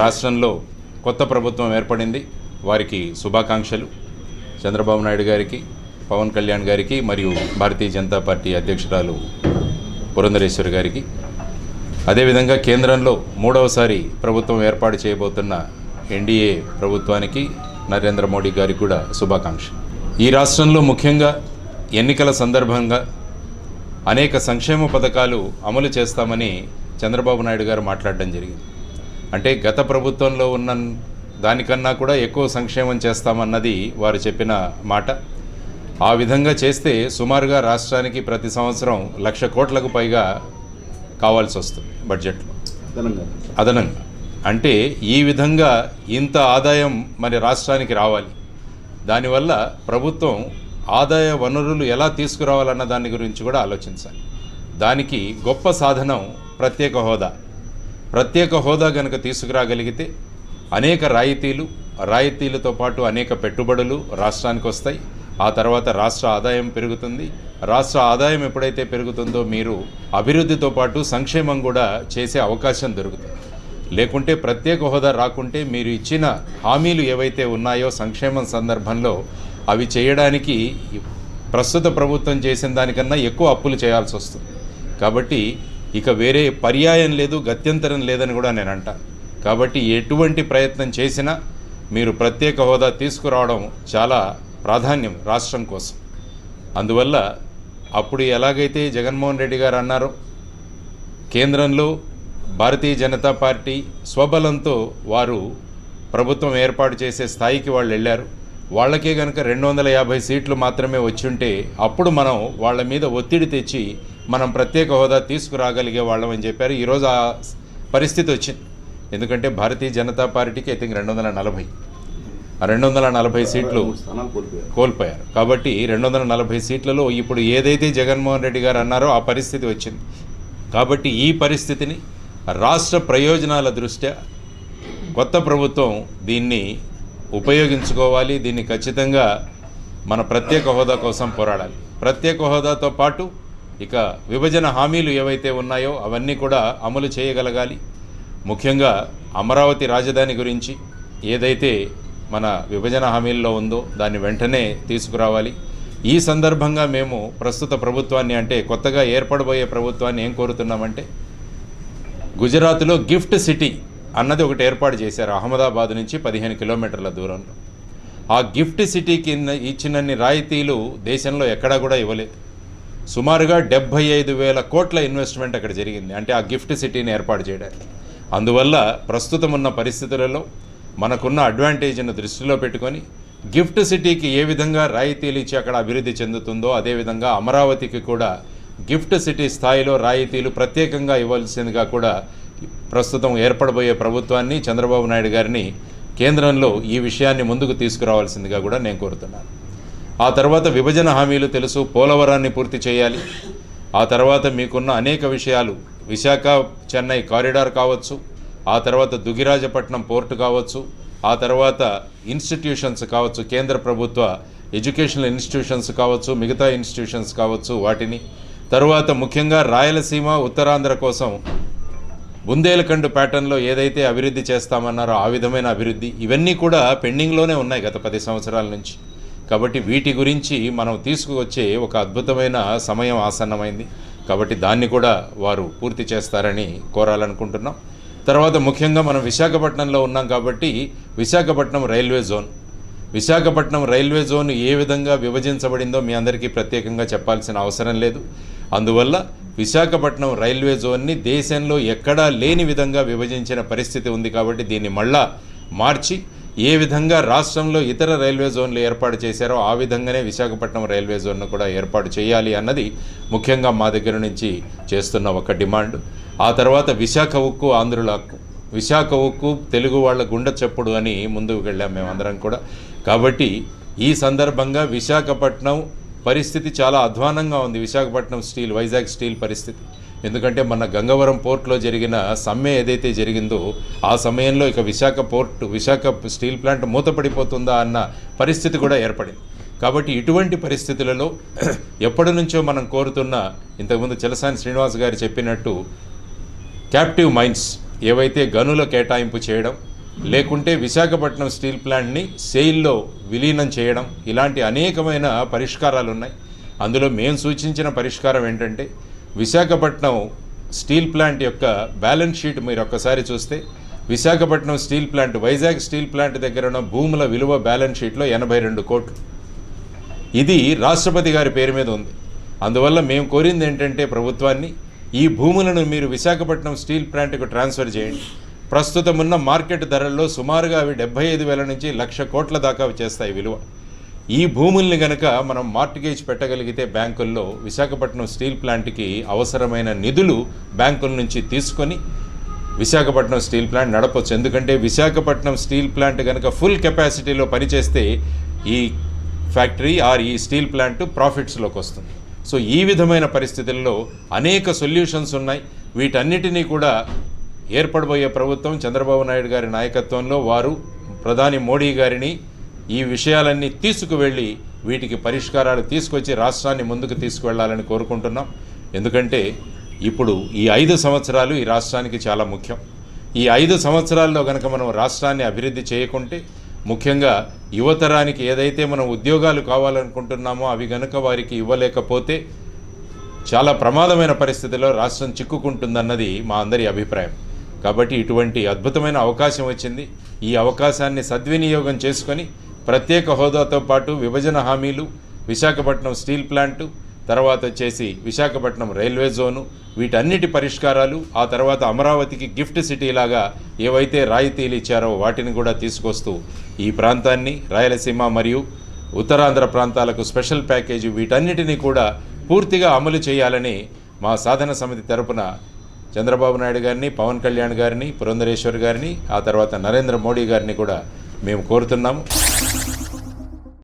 రాష్ట్రంలో కొత్త ప్రభుత్వం ఏర్పడింది. వారికి శుభాకాంక్షలు. చంద్రబాబు నాయుడు గారికి పవన్ కళ్యాణ్ గారికి మరియు భారతీయ జనతా పార్టీ అధ్యక్షురాలు పురంధరేశ్వరి గారికి. అదేవిధంగా కేంద్రంలో మూడవసారి ప్రభుత్వం ఏర్పాటు చేయబోతున్న ఎన్డీఏ ప్రభుత్వానికి నరేంద్ర మోడీ గారికి కూడా శుభాకాంక్ష ఈ రాష్ట్రంలో ముఖ్యంగా ఎన్నికల సందర్భంగా అనేక సంక్షేమ పథకాలు అమలు చేస్తామని చంద్రబాబు నాయుడు గారు మాట్లాడడం జరిగింది. అంటే గత ప్రభుత్వంలో ఉన్న దానికన్నా కూడా ఎక్కువ సంక్షేమం చేస్తామన్నది వారు చెప్పిన మాట. ఆ విధంగా చేస్తే సుమారుగా రాష్ట్రానికి ప్రతి సంవత్సరం లక్ష కోట్లకు పైగా కావాల్సి వస్తుంది బడ్జెట్లో. అదనంగా. అంటే ఈ విధంగా ఇంత ఆదాయం మరి రాష్ట్రానికి రావాలి. దానివల్ల ప్రభుత్వం ఆదాయ వనరులు ఎలా తీసుకురావాలన్న దాని గురించి కూడా ఆలోచించాలి. దానికి గొప్ప సాధనం ప్రత్యేక హోదా. ప్రత్యేక హోదా కనుక తీసుకురాగలిగితే అనేక రాయితీలు రాయితీలతో పాటు అనేక పెట్టుబడులు రాష్ట్రానికి వస్తాయి. ఆ తర్వాత రాష్ట్ర ఆదాయం పెరుగుతుంది. రాష్ట్ర ఆదాయం ఎప్పుడైతే పెరుగుతుందో మీరు అభివృద్ధితో పాటు సంక్షేమం కూడా చేసే అవకాశం దొరుకుతుంది. లేకుంటే ప్రత్యేక హోదా రాకుంటే మీరు ఇచ్చిన హామీలు ఏవైతే ఉన్నాయో సంక్షేమం సందర్భంలో అవి చేయడానికి ప్రస్తుత ప్రభుత్వం చేసిన దానికన్నా ఎక్కువ అప్పులు చేయాల్సి వస్తుంది. కాబట్టి ఇక వేరే పర్యాయం లేదు గత్యంతరం లేదని కూడా నేను అంటాను కాబట్టి ఎటువంటి ప్రయత్నం చేసినా మీరు ప్రత్యేక హోదా తీసుకురావడం చాలా ప్రాధాన్యం రాష్ట్రం కోసం. అందువల్ల అప్పుడు ఎలాగైతే జగన్మోహన్ రెడ్డి గారు అన్నారో కేంద్రంలో భారతీయ జనతా పార్టీ స్వబలంతో వారు ప్రభుత్వం ఏర్పాటు చేసే స్థాయికి వాళ్ళు వెళ్ళారు. వాళ్ళకే కనుక రెండు వందల యాభై సీట్లు మాత్రమే వచ్చుంటే అప్పుడు మనం వాళ్ళ మీద ఒత్తిడి తెచ్చి మనం ప్రత్యేక హోదా తీసుకురాగలిగే వాళ్ళం అని చెప్పారు. ఈరోజు ఆ పరిస్థితి వచ్చింది. ఎందుకంటే భారతీయ జనతా పార్టీకి ఐ థింక్ రెండు వందల నలభై. రెండు వందల నలభై సీట్లు కోల్పోయారు. కాబట్టి రెండు వందల నలభై సీట్లలో ఇప్పుడు ఏదైతే జగన్మోహన్ రెడ్డి గారు అన్నారో ఆ పరిస్థితి వచ్చింది. కాబట్టి ఈ పరిస్థితిని రాష్ట్ర ప్రయోజనాల దృష్ట్యా కొత్త ప్రభుత్వం దీన్ని ఉపయోగించుకోవాలి. దీన్ని ఖచ్చితంగా మన ప్రత్యేక హోదా కోసం పోరాడాలి. ప్రత్యేక హోదాతో పాటు ఇక విభజన హామీలు ఏవైతే ఉన్నాయో అవన్నీ కూడా అమలు చేయగలగాలి. ముఖ్యంగా అమరావతి రాజధాని గురించి ఏదైతే మన విభజన హామీల్లో ఉందో దాన్ని వెంటనే తీసుకురావాలి. ఈ సందర్భంగా మేము ప్రస్తుత ప్రభుత్వాన్ని అంటే కొత్తగా ఏర్పడబోయే ప్రభుత్వాన్ని ఏం కోరుతున్నామంటే గుజరాత్లో గిఫ్ట్ సిటీ అన్నది ఒకటి ఏర్పాటు చేశారు అహ్మదాబాద్ నుంచి పదిహేను కిలోమీటర్ల దూరంలో. ఆ గిఫ్ట్ సిటీకి ఇచ్చినన్ని రాయితీలు దేశంలో ఎక్కడా కూడా ఇవ్వలేదు. సుమారుగా డెబ్భై ఐదు వేల కోట్ల ఇన్వెస్ట్మెంట్ అక్కడ జరిగింది. అంటే ఆ గిఫ్ట్ సిటీని ఏర్పాటు చేయడానికి. అందువల్ల ప్రస్తుతం ఉన్న పరిస్థితులలో మనకున్న అడ్వాంటేజ్ను దృష్టిలో పెట్టుకొని గిఫ్ట్ సిటీకి ఏ విధంగా రాయితీలు ఇచ్చి అక్కడ అభివృద్ధి చెందుతుందో అదేవిధంగా అమరావతికి కూడా గిఫ్ట్ సిటీ స్థాయిలో రాయితీలు ప్రత్యేకంగా ఇవ్వాల్సిందిగా కూడా ప్రస్తుతం ఏర్పడబోయే ప్రభుత్వాన్ని చంద్రబాబు నాయుడు గారిని కేంద్రంలో ఈ విషయాన్ని ముందుకు తీసుకురావాల్సిందిగా కూడా నేను కోరుతున్నాను. ఆ తర్వాత విభజన హామీలు తెలుసు పోలవరాన్ని పూర్తి చేయాలి. ఆ తర్వాత మీకున్న అనేక విషయాలు విశాఖ చెన్నై కారిడార్ కావచ్చు ఆ తర్వాత దుగిరాజపట్నం పోర్టు కావచ్చు ఆ తర్వాత ఇన్స్టిట్యూషన్స్ కావచ్చు కేంద్ర ప్రభుత్వ ఎడ్యుకేషనల్ ఇన్స్టిట్యూషన్స్ కావచ్చు మిగతా ఇన్స్టిట్యూషన్స్ కావచ్చు వాటిని. తరువాత ముఖ్యంగా రాయలసీమ ఉత్తరాంధ్ర కోసం బుందేలఖండ్ ప్యాటర్న్లో ఏదైతే అభివృద్ధి చేస్తామన్నారో ఆ విధమైన అభివృద్ధి ఇవన్నీ కూడా పెండింగ్లోనే ఉన్నాయి గత పది సంవత్సరాల నుంచి. కాబట్టి వీటి గురించి మనం తీసుకువచ్చే ఒక అద్భుతమైన సమయం ఆసన్నమైంది. కాబట్టి దాన్ని కూడా వారు పూర్తి చేస్తారని కోరాలనుకుంటున్నాం. తర్వాత ముఖ్యంగా మనం విశాఖపట్నంలో ఉన్నాం కాబట్టి Visakhapatnam railway zone. Visakhapatnam railway zone ఏ విధంగా విభజించబడిందో మీ అందరికీ ప్రత్యేకంగా చెప్పాల్సిన అవసరం లేదు. అందువల్ల విశాఖపట్నం రైల్వే జోన్ని దేశంలో ఎక్కడా లేని విధంగా విభజించిన పరిస్థితి ఉంది కాబట్టి దీన్ని మళ్ళా మార్చి ఏ విధంగా రాష్ట్రంలో ఇతర రైల్వే జోన్లు ఏర్పాటు చేశారో ఆ విధంగానే విశాఖపట్నం రైల్వే జోన్ను కూడా ఏర్పాటు చేయాలి అన్నది ముఖ్యంగా మా దగ్గర నుంచి చేస్తున్న ఒక డిమాండ్. ఆ తర్వాత విశాఖ ఉక్కు ఆంధ్రుల విశాఖ ఉక్కు తెలుగు వాళ్ళ గుండె చెప్పుడు అని ముందుకు వెళ్ళాం మేమందరం కూడా. కాబట్టి ఈ సందర్భంగా విశాఖపట్నం పరిస్థితి చాలా అధ్వానంగా ఉంది. విశాఖపట్నం స్టీల్ వైజాగ్ స్టీల్ పరిస్థితి. ఎందుకంటే మన గంగవరం పోర్ట్లో జరిగిన సమ్మె ఏదైతే జరిగిందో ఆ సమయంలో ఇక Visakha port Visakha steel plant మూతపడిపోతుందా అన్న పరిస్థితి కూడా ఏర్పడింది. కాబట్టి ఇటువంటి పరిస్థితులలో ఎప్పటి నుంచో మనం కోరుతున్న ఇంతకుముందు చలసాని శ్రీనివాస్ గారు చెప్పినట్టు క్యాప్టివ్ మైండ్స్ ఏవైతే గనుల కేటాయింపు చేయడం లేకుంటే విశాఖపట్నం స్టీల్ ప్లాంట్ని సెయిల్లో విలీనం చేయడం ఇలాంటి అనేకమైన పరిష్కారాలు ఉన్నాయి అందులో మేము సూచించిన పరిష్కారం ఏంటంటే విశాఖపట్నం స్టీల్ ప్లాంట్ యొక్క బ్యాలెన్స్ షీట్ మీరు ఒక్కసారి చూస్తే Visakhapatnam steel plant Vizag steel plant దగ్గర ఉన్న భూముల విలువ బ్యాలెన్స్ షీట్లో ఎనభై రెండు కోట్లు. ఇది రాష్ట్రపతి గారి పేరు మీద ఉంది. అందువల్ల మేము కోరింది ఏంటంటే ప్రభుత్వాన్ని ఈ భూములను మీరు విశాఖపట్నం స్టీల్ ప్లాంట్కు ట్రాన్స్ఫర్ చేయండి. ప్రస్తుతం ఉన్న మార్కెట్ ధరల్లో సుమారుగా అవి డెబ్బై ఐదు వేల నుంచి లక్ష కోట్ల దాకా చేస్తాయి విలువ. ఈ భూముల్ని గనక మనం మార్టిగేజ్ పెట్టగలిగితే బ్యాంకుల్లో విశాఖపట్నం స్టీల్ ప్లాంట్కి అవసరమైన నిధులు బ్యాంకుల నుంచి తీసుకొని విశాఖపట్నం స్టీల్ ప్లాంట్ నడపొచ్చు. ఎందుకంటే విశాఖపట్నం స్టీల్ ప్లాంట్ కనుక ఫుల్ కెపాసిటీలో పనిచేస్తే ఈ ఫ్యాక్టరీ ఆర్ ఈ స్టీల్ ప్లాంట్ ప్రాఫిట్స్లోకి వస్తుంది. సో ఈ విధమైన పరిస్థితుల్లో అనేక సొల్యూషన్స్ ఉన్నాయి. వీటన్నిటినీ కూడా ఏర్పడబోయే ప్రభుత్వం చంద్రబాబు నాయుడు గారి నాయకత్వంలో వారు ప్రధాని మోడీ గారిని ఈ విషయాలన్నీ తీసుకువెళ్ళి వీటికి పరిష్కారాలు తీసుకొచ్చి రాష్ట్రాన్ని ముందుకు తీసుకువెళ్ళాలని కోరుకుంటున్నాం. ఎందుకంటే ఇప్పుడు ఈ ఐదు సంవత్సరాలు ఈ రాష్ట్రానికి చాలా ముఖ్యం. ఈ ఐదు సంవత్సరాల్లో కనుక మనం రాష్ట్రాన్ని అభివృద్ధి చేయకుంటే ముఖ్యంగా యువతరానికి ఏదైతే మనం ఉద్యోగాలు కావాలనుకుంటున్నామో అవి గనుక వారికి ఇవ్వలేకపోతే చాలా ప్రమాదమైన పరిస్థితిలో రాష్ట్రం చిక్కుకుంటుందన్నది మా అందరి అభిప్రాయం. కాబట్టి ఇటువంటి అద్భుతమైన అవకాశం వచ్చింది. ఈ అవకాశాన్ని సద్వినియోగం చేసుకొని ప్రత్యేక హోదాతో పాటు విభజన హామీలు విశాఖపట్నం స్టీల్ ప్లాంటు తర్వాత వచ్చేసి విశాఖపట్నం రైల్వే జోను వీటన్నిటి పరిష్కారాలు ఆ తర్వాత అమరావతికి గిఫ్ట్ సిటీ లాగా ఏవైతే రాయితీలు ఇచ్చారో వాటిని కూడా తీసుకొస్తూ ఈ ప్రాంతాన్ని రాయలసీమ మరియు ఉత్తరాంధ్ర ప్రాంతాలకు స్పెషల్ ప్యాకేజీ వీటన్నిటినీ కూడా పూర్తిగా అమలు చేయాలని మా సాధన సమితి తరపున చంద్రబాబు నాయుడు గారిని పవన్ కళ్యాణ్ గారిని పురంధరేశ్వర్ గారిని ఆ తర్వాత నరేంద్ర మోడీ గారిని కూడా మేము కోరుతున్నాము